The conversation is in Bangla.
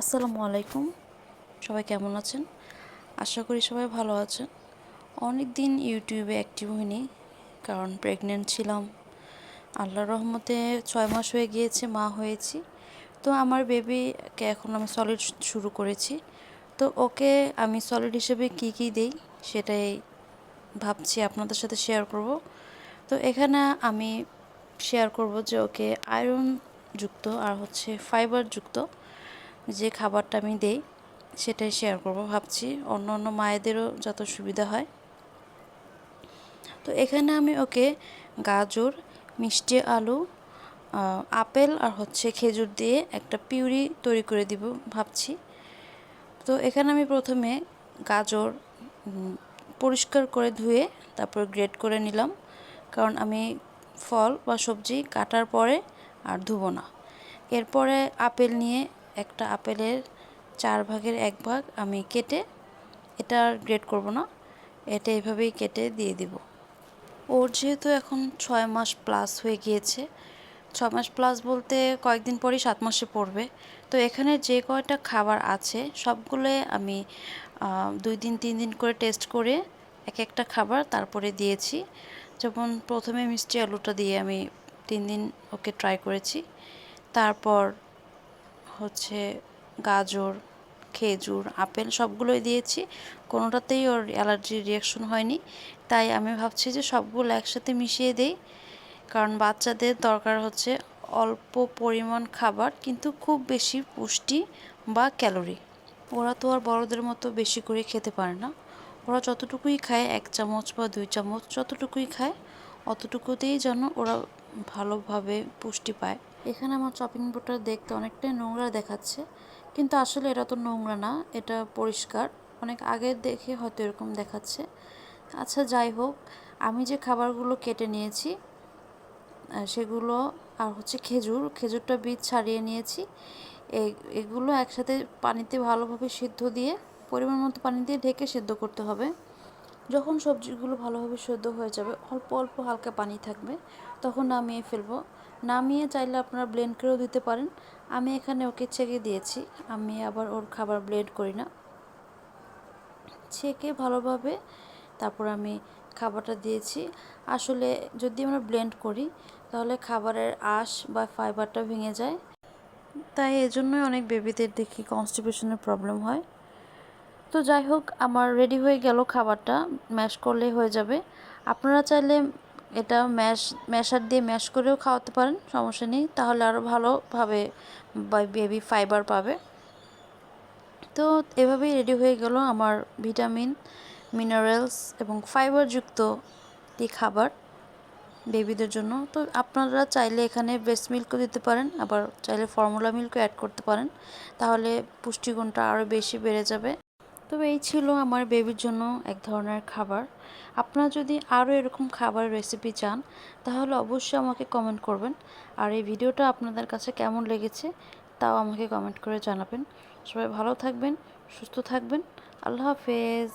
আসসালামু আলাইকুম। সবাই কেমন আছেন? আশা করি সবাই ভালো আছেন। অনেক দিন ইউটিউবে অ্যাক্টিভ হইনি, কারণ প্রেগনেন্ট ছিলাম। আল্লাহর রহমতে ছয় মাস হয়ে গিয়েছে, মা হয়েছি। তো আমার বেবিকে এখন আমি সলিড শুরু করেছি। তো ওকে আমি সলিড হিসেবে কি কি দেই, সেটাই ভাবছি, আপনাদের সাথে শেয়ার করব। তো এখানে আমি শেয়ার করব যে ওকে আয়রন যুক্ত আর হচ্ছে ফাইবার যুক্ত যে খাবারটা আমি দেই, সেটাই শেয়ার করব। ভাবছি অন্য অন্য মায়েদেরও যত সুবিধা হয়। তো এখানে আমি ওকে গাজর, মিষ্টি আলু আপেল আর হচ্ছে খেজুর দিয়ে একটা পিউরি তৈরি করে দিব ভাবছি। তো এখানে আমি প্রথমে গাজর পরিষ্কার করে ধুয়ে তারপর গ্রেড করে নিলাম। কারণ আমি ফল বা সবজি কাটার পরে আর ধুবো না। এরপরে আপেল নিয়ে একটা আপেলের চার ভাগের এক ভাগ আমি কেটে এটা গ্রেট করব না, এটা এভাবেই কেটে দিয়ে দিব। ওর যেহেতু এখন ছয় মাস প্লাস হয়ে গিয়েছে, ছয় মাস প্লাস বলতে কয়েকদিন পরই সাত মাসে পড়বে। তো এখানে যে কয়টা খাবার আছে সবগুলোই আমি দুই দিন, তিন দিন করে টেস্ট করে এক একটা খাবার তারপরে দিয়েছি। যেমন প্রথমে মিষ্টি আলুটা দিয়ে আমি তিন দিন ওকে ট্রাই করেছি, তারপর হচ্ছে গাজর, খেজুর, আপেল সবগুলোই দিয়েছি। কোনোটাতেই ওর অ্যালার্জির রিয়াকশন হয়নি। তাই আমি ভাবছি যে সবগুলো একসাথে মিশিয়ে দেই। কারণ বাচ্চাদের দরকার হচ্ছে অল্প পরিমাণ খাবার, কিন্তু খুব বেশি পুষ্টি বা ক্যালোরি। ওরা তো আর বড়দের মতো বেশি করে খেতে পারে না। ওরা যতটুকুই খায়, এক চামচ বা দুই চামচ যতটুকুই খায়, অতটুকুতেই যেন ওরা ভালোভাবে পুষ্টি পায়। এখানে আমার চপিং বোর্ডটা দেখতে অনেকটাই নোংরা দেখাচ্ছে। কিন্তু আসলে এটা তো নোংরা না, এটা পরিষ্কার। অনেক আগে দেখে হয়তো এরকম দেখাচ্ছে। আচ্ছা যাই হোক, আমি যে খাবারগুলো কেটে নিয়েছি সেগুলো আর হচ্ছে খেজুর, খেজুরটা বীজ ছাড়িয়ে নিয়েছি। এগুলো একসাথে পানিতে ভালোভাবে সিদ্ধ দিয়ে, পরিমাণ মতো পানি দিয়ে ঢেকে সেদ্ধ করতে হবে। যখন সবজিগুলো ভালোভাবে সেদ্ধ হয়ে যাবে, অল্প অল্প হালকা পানি থাকবে, তখন নামিয়ে ফেলব। নামিয়ে চাইলে আপনারা ব্লেন্ড করেও দিতে পারেন। আমি এখানে ওকে ছেঁকে দিয়েছি। আমি আবার ওর খাবার ব্লেন্ড করি না। ছেঁকে ভালোভাবে তারপর আমি খাবারটা দিয়েছি। আসলে যদি আমরা ব্লেন্ড করি, তাহলে খাবারের আঁশ বা ফাইবারটা ভেঙে যায়। তাই এজন্যই অনেক বেবিদের দেখি কনস্টিপেশনের প্রবলেম হয়। তো যাই হোক, আমার রেডি হয়ে গেল খাবারটা। ম্যাশ করলেই হয়ে যাবে। আপনারা চাইলে এটা ম্যাশ, ম্যাশার দিয়ে ম্যাশ করেও খাওয়াতে পারেন, সমস্যা নেই। তাহলে আরও ভালোভাবে বেবি ফাইবার পাবে। তো এভাবেই রেডি হয়ে গেল আমার ভিটামিন মিনারেলস এবং ফাইবারযুক্ত একটি খাবার বেবিদের জন্য। তো আপনারা চাইলে এখানে ব্রেস্ট মিল্কও দিতে পারেন, আবার চাইলে ফর্মুলা মিল্কও অ্যাড করতে পারেন। তাহলে পুষ্টিগুণটা আরও বেশি বেড়ে যাবে। তবে এই ছিল আমার বেবির জন্য এক ধরনের খাবার। আপনারা যদি আরও এরকম খাবার রেসিপি চান, তাহলে অবশ্যই আমাকে কমেন্ট করবেন। আর এই ভিডিওটা আপনাদের কাছে কেমন লেগেছে, তাও আমাকে কমেন্ট করে জানাবেন। সবাই ভালো থাকবেন, সুস্থ থাকবেন। আল্লাহ হাফেজ।